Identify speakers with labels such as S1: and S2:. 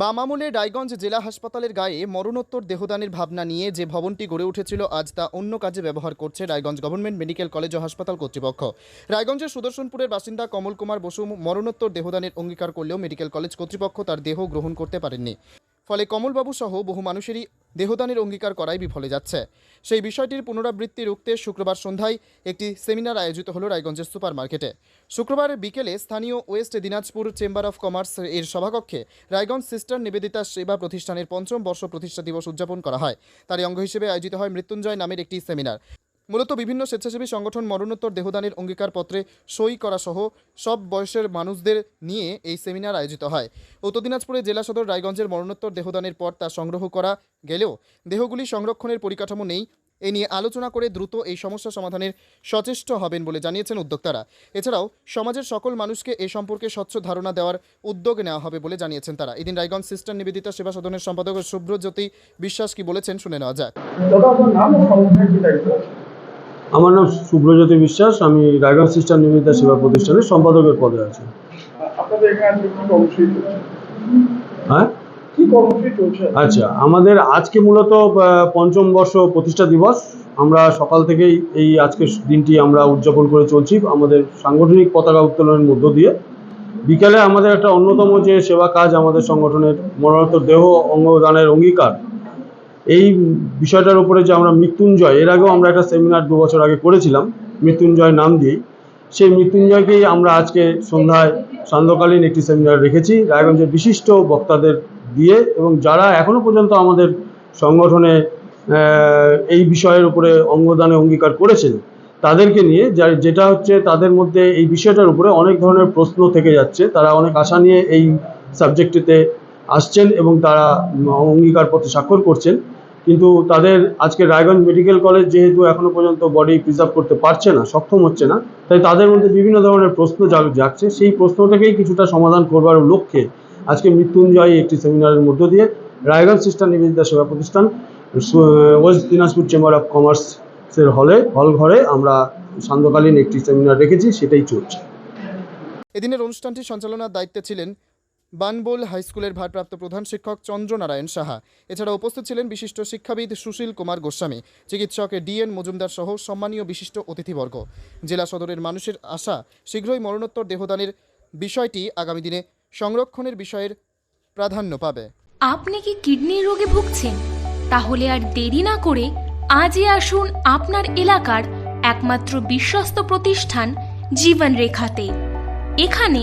S1: বাম আমলে রায়গঞ্জ জেলা হাসপাতালের গায়ে মরণোত্তর দেহদানের ভাবনা নিয়ে যে ভবনটি গড়ে উঠেছিল, আজ তা অন্য কাজে ব্যবহার করছে রায়গঞ্জ গভর্নমেন্ট মেডিকেল কলেজ ও হাসপাতাল কর্তৃপক্ষ। রায়গঞ্জের সুদর্শনপুরের বাসিন্দা কমল কুমার বসু মরণোত্তর দেহদানের অঙ্গীকার করলেও মেডিকেল কলেজ কর্তৃপক্ষ তার দেহ গ্রহণ করতে পারেননি। ফলে কমলবাবু সহ বহু মানুষেরই দেহদানের অঙ্গীকার করাই বিফলে যাচ্ছে। সেই বিষয়টির পুনরাবৃত্তি রুখতে শুক্রবার সন্ধ্যায় একটি সেমিনার আয়োজিত হলো রায়গঞ্জের সুপার মার্কেটে শুক্রবার বিকেলে স্থানীয় west Dinajpur chamber of commerce এর সভাকক্ষে রায়গঞ্জ সিস্টার নিবেদিতা সেবা প্রতিষ্ঠানের পঞ্চম বর্ষ প্রতিষ্ঠা দিবস উদযাপন করা হয়। তারই অঙ্গ হিসেবে আয়োজিত হয় মৃত্যুঞ্জয় নামের একটি সেমিনার। মূলত বিভিন্ন স্বেচ্ছাসেবী সংগঠন মরণোত্তর দেহদানের অঙ্গীকারপত্রে সই করা সহ সব বয়সের মানুষদের নিয়ে এই সেমিনার আয়োজিত হয়। উত্তর দিনাজপুরে জেলা সদর রায়গঞ্জের মরণোত্তর দেহদানের পর তা সংগ্রহ করা গেলেও দেহগুলি সংরক্ষণের পরিকাঠামো নেই। এ নিয়ে আলোচনা করে দ্রুত এই সমস্যা সমাধানের সচেষ্ট হবেন বলে জানিয়েছেন উদ্যোক্তারা। এছাড়াও সমাজের সকল মানুষকে এ সম্পর্কে স্বচ্ছ ধারণা দেওয়ার উদ্যোগ নেওয়া হবে বলে জানিয়েছেন তারা। এদিন রায়গঞ্জ সিস্টার নিবেদিতা সেবা সদনের সম্পাদক শুভ্রজ্যোতি বিশ্বাস কি বলেছেন শুনে নেওয়া যাক।
S2: আমার নাম সুব্রজ্যোতি বিশ্বাস আমি রায়গঞ্জ সিস্টার নিবেদিতা সেবা প্রতিষ্ঠানের সম্পাদকের পদে আছি। হ্যাঁ? আচ্ছা আমাদের আজকে মূলত পঞ্চম বর্ষ প্রতিষ্ঠা দিবস। আমরা সকাল থেকেই এই আজকের দিনটি আমরা উদযাপন করে চলছি আমাদের সাংগঠনিক পতাকা উত্তোলনের মধ্য দিয়ে। বিকালে আমাদের একটা অন্যতম যে সেবা কাজ আমাদের সংগঠনের মরণোত্তর দেহ অঙ্গদানের অঙ্গীকার এই বিষয়টার উপরে যে আমরা মৃত্যুঞ্জয়, এর আগেও আমরা একটা সেমিনার দু বছর আগে করেছিলাম মৃত্যুঞ্জয় নাম দিয়েই। সেই মৃত্যুঞ্জয়কেই আমরা আজকে সন্ধ্যায়, সান্ধ্যকালীন একটি সেমিনার রেখেছি। রায়গঞ্জের বিশিষ্ট বক্তাদের দিয়ে এবং যারা এখনও পর্যন্ত আমাদের সংগঠনে এই বিষয়ের উপরে অঙ্গদানে অঙ্গীকার করেছেন, তাদেরকে নিয়ে যা- যেটা হচ্ছে তাদের মধ্যে এই বিষয়টার উপরে অনেক ধরনের প্রশ্ন থেকে যাচ্ছে। তারা অনেক আশা নিয়ে এই সাবজেক্টটিতে আসছেন এবং তারা অঙ্গীকারপত্রে স্বাক্ষর করছেন। কিন্তু তাদের আজকে রায়গঞ্জ মেডিকেল কলেজ যেহেতু এখনও পর্যন্ত বডি প্রিজার্ভ করতে পারছে না, সক্ষম হচ্ছে না, তাই তাদের মধ্যে বিভিন্ন ধরনের প্রশ্ন জাগ- জাগছে। সেই প্রশ্নটাকেই কিছুটা সমাধান করবার লক্ষ্যে আজকে মৃত্যুঞ্জয় একটি সেমিনারের মধ্য দিয়ে রায়গঞ্জ সিস্টার নিবেদিতা সেবা প্রতিষ্ঠান ওয়েস্ট দিনাজপুর চেম্বার অফ কমার্সের হলে, হল ঘরে আমরা সান্ধ্যকালীন একটি সেমিনার রেখেছি, সেটাই চলছে।
S1: এদিনের অনুষ্ঠানটি সঞ্চালনার দায়িত্বে ছিলেন বানবোল হাই স্কুলের ভারপ্রাপ্ত প্রধান শিক্ষক চন্দ্রনারায়ণ সাহা। এছাড়া উপস্থিত ছিলেন বিশিষ্ট শিক্ষাবিদ সুশীল কুমার গোস্বামী, চিকিৎসক ডিএন মজুমদার সহ সম্মানীয় বিশিষ্ট অতিথিবর্গ। জেলা সদরের মানুষের আশা, শীঘ্রই মরণোত্তর দেহদানের বিষয়টি আগামী দিনে সংরক্ষণের বিষয়ের প্রাধান্য পাবে।
S3: আপনি কি কিডনির রোগে ভুগছেন? তাহলে আর দেরি না করে আজই আসুন আপনার এলাকার একমাত্র বিশ্বস্ত প্রতিষ্ঠান জীবন রেখাতে এখানে